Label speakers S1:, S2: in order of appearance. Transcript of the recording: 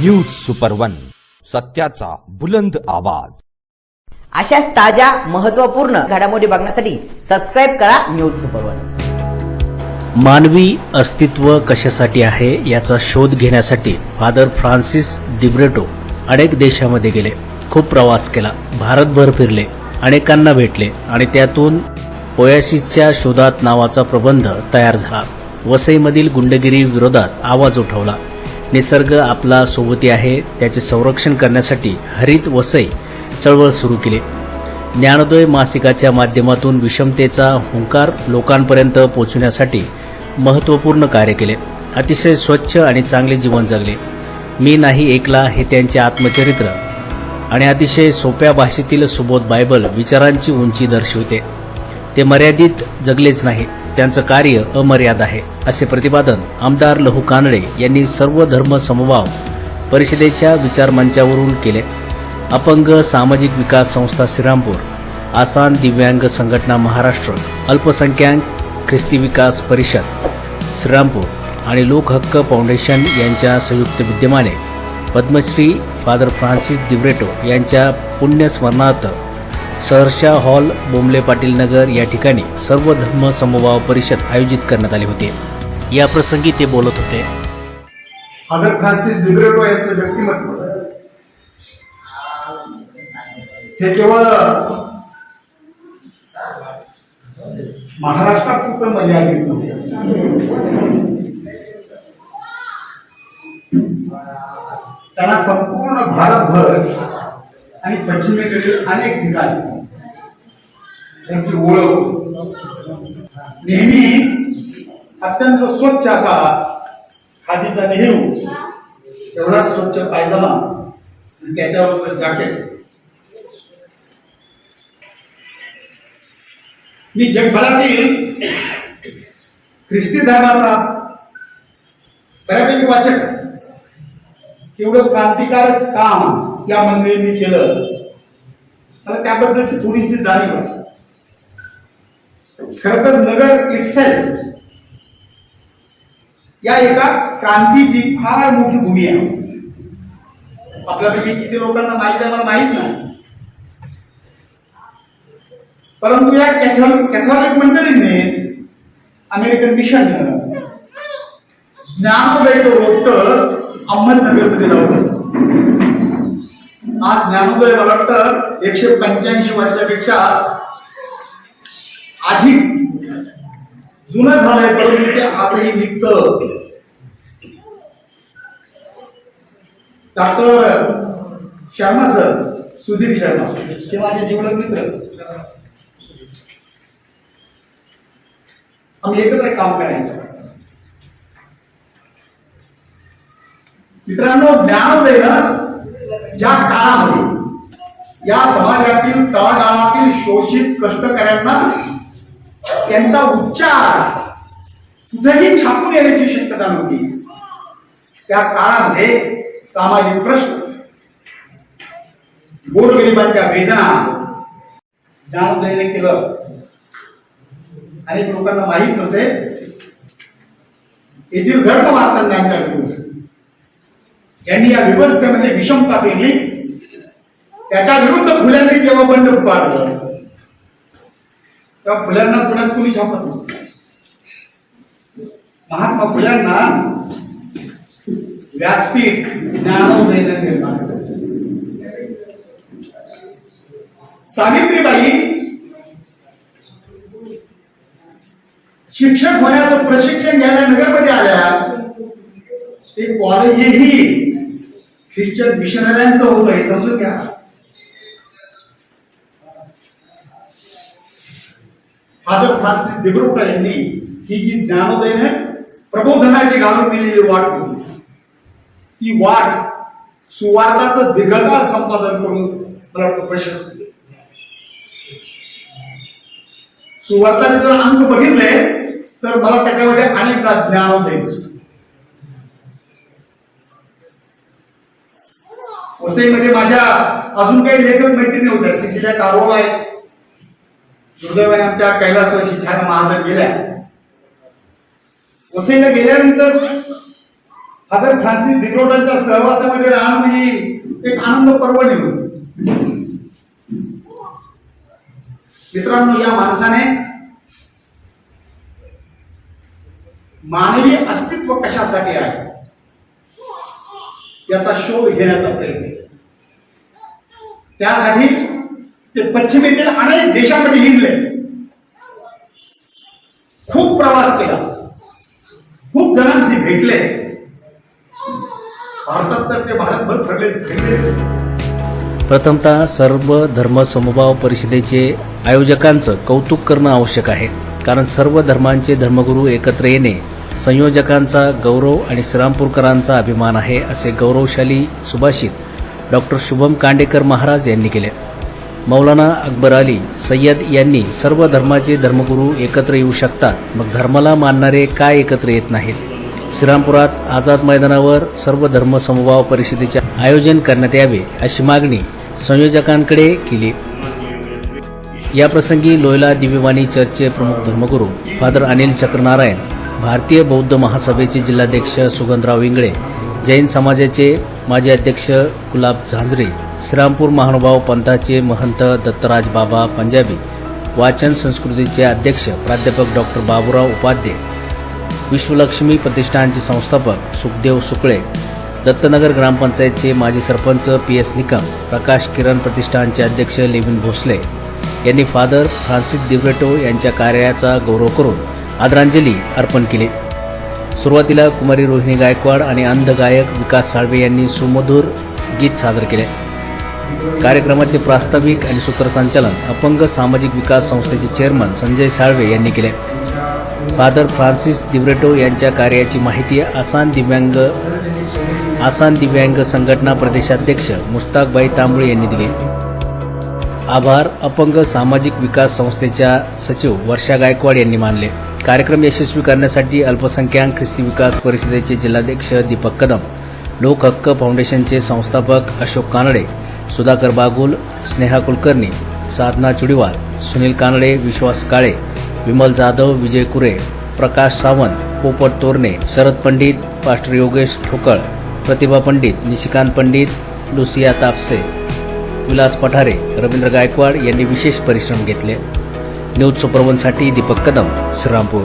S1: News super one सत्याचा बुलंद आवाज.
S2: अशाच ताज्या महत्त्वपूर्ण घडामोडी बघण्यासाठी सबस्क्राईब करा न्यूज सुपर वन
S3: मानवी अस्तित्व कशासाठी आहे याचा शोध घेण्यासाठी फादर फ्रान्सिस दिब्रेटो अनेक देशामध्ये गेले. खूप प्रवास केला भारतभर फिरले अनेकांना भेटले आणि त्यातून ओयासिसच्या शोधात नावाचा प्रबंध तयार झाला. वसईमधील गुंडगिरी विरोधात आवाज उठवला. निसर्ग आपला सोबती आहे. त्याचे संरक्षण करण्यासाठी हरित वसई चळवळ सुरू केली. ज्ञानोदय मासिकाच्या माध्यमातून विषमतेचा हुंकार लोकांपर्यंत पोचवण्यासाठी महत्त्वपूर्ण कार्य केले. अतिशय स्वच्छ आणि चांगले जीवन जगले. मी नाही एकला हे त्यांचे आत्मचरित्र आणि अतिशय सोप्या भाषेतील सुबोध बायबल विचारांची उंची दर्शविते. ते मर्यादित जगलेच नाही. त्यांचं कार्य अमर्याद आहे असे प्रतिपादन आमदार लहू कानडे यांनी सर्व धर्म समभाव परिषदेच्या विचारमंचावरून केले. अपंग सामाजिक विकास संस्था श्रीरामपूर आसान दिव्यांग संघटना महाराष्ट्र अल्पसंख्याक ख्रिस्ती विकास परिषद श्रीरामपूर आणि लोकहक्क फाउंडेशन यांच्या संयुक्त विद्यमाने पद्मश्री फादर फ्रान्सिस दिब्रेटो यांच्या पुण्यस्मरणार्थ सहर्षा हॉल बोंबले पाटील नगर या ठिकाणी सर्व धर्म समभाव परिषद आयोजित करण्यात आली होती. या प्रसंगी ते बोलत होते.
S4: फादर फ्रान्सिस दिब्रेटो यांचं व्यक्तिमत्व. हे केवळ महाराष्ट्रापुरतं मर्यादित नव्हते. त्यांना संपूर्ण भारतभर आणि पश्चिमेकडील अनेक ठिकाणी. त्यांची ओळख. नेहमी अत्यंत स्वच्छ असा खादीचा नेहरू. एवढा स्वच्छ पायजमा आणि त्याच्यावर जॅकेट. मी जगभरातील ख्रिस्ती धर्माचा बऱ्यापैकी वाचक तेवढं क्रांतिकारक काम या मंडळींनी केलं. मला त्याबद्दलची थोडीशी जाणीव आहे. खर तर नगर इटसेल्फ या एका क्रांतीची फार मोठी भूमी आहे. आपल्यापैकी किती लोकांना माहीत आहे मला माहीत नाही. परंतु या कॅथॉलिक कॅथॉलिक मंडळींनीच अमेरिकन मिशननं ज्ञानोदयचं रोपट अहमदनगरमध्ये लावलं आज ज्ञानोदय मला वाटतं एकशे पंच्याऐंशी वर्षापेक्षा अधिक जुनं झालंय परंतु ते आजही निघत. Doctor Sharma sir Sudhir Sharma. ते माझे जीवलग मित्र. आम्ही एकत्र काम करायचो. मित्रांनो ज्ञानोदय ज्या काळामध्ये या समाजातील तळागाळातील शोषित कष्टकऱ्यांना त्यांचा उच्चार कुठेही छापून येण्याची शक्यता नव्हती. त्या काळामध्ये सामाजिक प्रश्न गोरगरिबांच्या वेदना ज्ञानोदयाने केलं. अनेक लोकांना माहीत नसेल येथील धर्म मातांच्या यांनी या व्यवस्थेमध्ये विषमता पेरली त्याच्या विरुद्ध फुल्यांनी जेव्हा बंड उभारलं तेव्हा फुल्यांना पुण्यात कोणी छापत नव्हतं. महात्मा फुल्यांना व्यासपीठ ज्ञानोदयनं निर्माण सावित्रीबाई शिक्षक होण्याचं प्रशिक्षण घ्यायला नगरमध्ये आल्या. ते कॉलेजही ख्रिश्चन मिशनऱ्यांचं होतं हे समजून घ्या. फादर फ्रान्सिस दिब्रुटा यांनी ही जी ज्ञानोदयने प्रबोधनाची घालून दिलेली वाट होती ती वाट सुवार्ताचं दीर्घकाळ संपादन करून मला प्रशस्त सुवार्ताने जर अंक बघितले तर मला त्याच्यामध्ये अनेकदा ज्ञान द्यायचं वसईमध्ये माझ्या अजून काही लेखक मैत्रिणी होत्या सिसिल्या कारोल आहेत दुर्दैवाने आमच्या कैलासवासी छान महाजन गेल्या. वसईला गेल्यानंतर फादर फ्रान्सिस दिग्रोटांच्या सहवासामध्ये राहणं म्हणजे एक आनंद पर्वणी होती. मित्रांनो या माणसाने मानवी अस्तित्व कशासाठी आहे? याचा शोध घेण्याचा प्रयत्न केला. त्यासाठी ते पश्चिमेतील अनेक देशामध्ये हिंडले. खूप प्रवास केला. खूप जणांशी भेटले. भारतात तर ते भारतभर फिरले फिरले
S3: प्रथमतः सर्व धर्म समभाव परिषदेचे आयोजकांचं कौतुक करणं आवश्यक आहे. कारण सर्व धर्मांचे धर्मगुरू एकत्र येणे संयोजकांचा गौरव आणि श्रीरामपूरकरांचा अभिमान आहे असे गौरवशाली सुभाषित डॉक्टर शुभम कांडेकर महाराज यांनी केले. मौलाना अकबर अली सय्यद यांनी सर्व धर्माचे धर्मगुरू एकत्र येऊ शकतात मग धर्माला मानणारे काय एकत्र येत नाहीत? श्रीरामपुरात आझाद मैदानावर सर्व धर्म समभाव परिषदेचे आयोजन करण्यात यावे अशी मागणी संयोजकांकडे केली. याप्रसंगी लोयला दिव्यवाणी चर्चचे प्रमुख धर्मगुरू फादर अनिल चक्रनारायण भारतीय बौद्ध महासभेचे जिल्हाध्यक्ष सुगंधराव इंगळे जैन समाजाचे माजी अध्यक्ष गुलाब झांजरे श्रीरामपूर महानुभाव पंथाचे महंत दत्तराज बाबा पंजाबी वाचन संस्कृतीचे अध्यक्ष प्राध्यापक डॉक्टर बाबूराव उपाध्ये विश्वलक्ष्मी प्रतिष्ठानचे संस्थापक सुखदेव सुकळे दत्तनगर ग्रामपंचायतचे माजी सरपंच पी एस निकम प्रकाश किरण प्रतिष्ठानचे अध्यक्ष लेविन भोसले यांनी फादर फ्रान्सिस दिव्रेटो यांच्या कार्याचा गौरव करून आदरांजली अर्पण केली. सुरुवातीला कुमारी रोहिणी गायकवाड आणि अंध गायक विकास साळवे यांनी सुमधुर गीत सादर केले. कार्यक्रमाचे प्रास्ताविक आणि सूत्रसंचालन अपंग सामाजिक विकास संस्थेचे चेअरमन संजय साळवे यांनी केले. फादर फ्रान्सिस दिब्रेटो यांच्या कार्याची माहिती आसान दिव्यांग आसान दिव्यांग संघटना प्रदेशाध्यक्ष मुस्ताकबाई तांबळे यांनी दिले. आभार. अपंग सामाजिक विकास संस्थेच्या सचिव वर्षा गायकवाड यांनी मानले. कार्यक्रम यशस्वी करण्यासाठी अल्पसंख्याक ख्रिस्ती विकास परिषदेचे जिल्हाध्यक्ष दीपक कदम लोक हक्क फाउंडेशनचे संस्थापक अशोक कानडे सुधाकर बागुल स्नेहा कुलकर्णी साधना चुडीवाल सुनील कानडे विश्वास काळे विमल जाधव विजय कुरे प्रकाश सावंत पोपट तोरणे शरद पंडित पास्टर योगेश ठोकळ प्रतिभा पंडित निशिकांत पंडित लुसिया तापसे विलास पठारे रवींद्र गायकवाड यांनी विशेष परिश्रम घेतले. न्यूज सुपरवनसाठी दीपक कदम श्रीरामपूर.